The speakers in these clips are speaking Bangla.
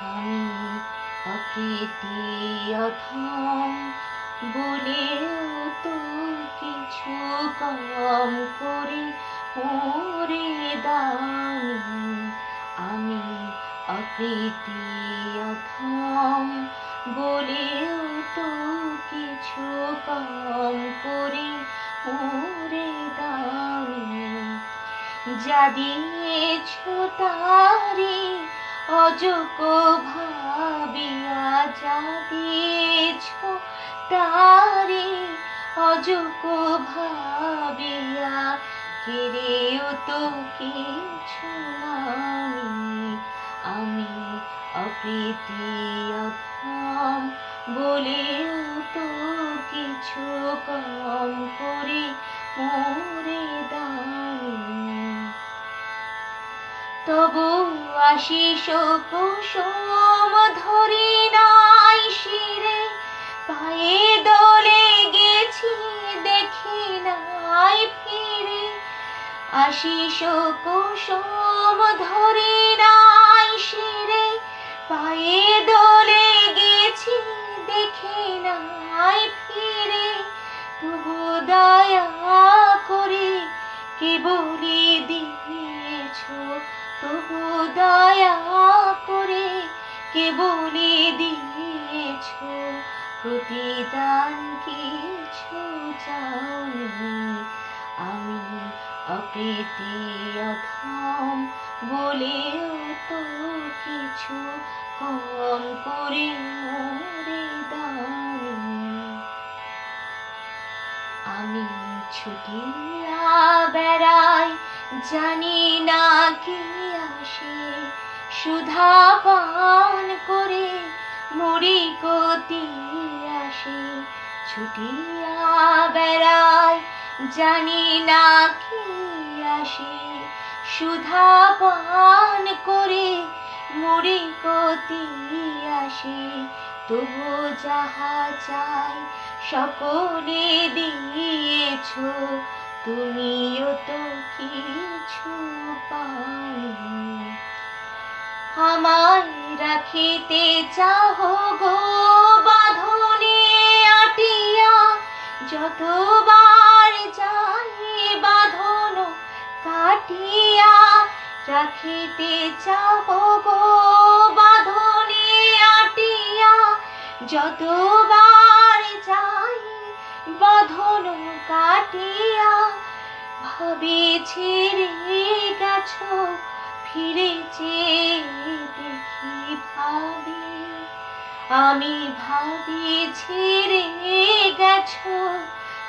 আমি অকৃতি অথম বলেও তো কিছু কম করে ওরে দামি আমি অকৃতি অথম বলেও তো কিছু কম করে ওরে দামি যা দিয়েছ তারি অযোগ্য ভাবিয়া যা তারি। অযোগ্য ভাবিয়া কেড়েও তো কিছু নামি আমি অপ্রীতি অথম বলেও তো কিছু কম। আশিস কুসুম ধরি নাই শিরে, পায়ে দোলে গেছি দেখি নাই ফিরে। আশিস কুসুম ধরি নাই শিরে, পায়ে দোলে গেছি দেখি নাই ফিরে। তবু দয়া করে কি বলি দিয়েছ তবু দয়া করে কে বলি দিয়েছ? প্রতিদান কিছু চাওনি। আমি অপ্রীতি অথম বলেও তো কিছু কম করে মরে দামি আমি ছুটিয়া বেড়াই জানি না কি আসে। সুধা পান করে মুড়ি গতি আসে। ছুটিয়া বেড়াই জানি না কি আসে। সুধা পান করে মুড়ি গতি আসে। তবু যাহা চাই সকলে দিয়েছ, তুমিও তো কিছু পাওনি। আমায় রাখিতে চাহ গো, বাঁধনে আটিয়া, যতবার যাই বাঁধন কাটিয়া, রাখিতে চাহ গো কাটিয়া ভাবি ছেড়ে গেছো, ফিরেছে দেখি ভাবি। আমি ভাবি ছেড়ে গেছো,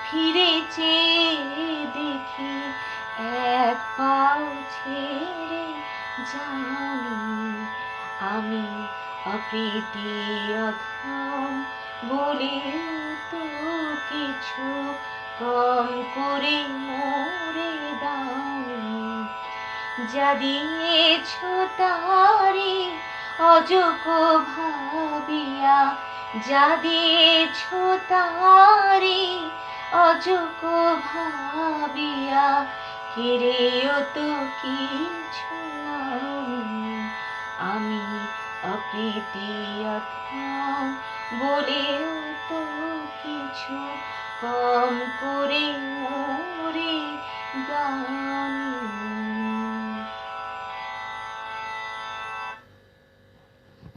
ফিরেছে দেখি এক পাও ছেড়ে জানি আমি অপ্রীতি অথম বলে তো কিছু কম করে মোরে দামি যা দিয়েছ তারি অযোগ্য ভাবিয়া, যা দিয়েছ তারি অযোগ্য ভাবিয়া কেড়েও তো কিছু আমি অপ্রীতি বলেও তো কিছু কম করে মোরে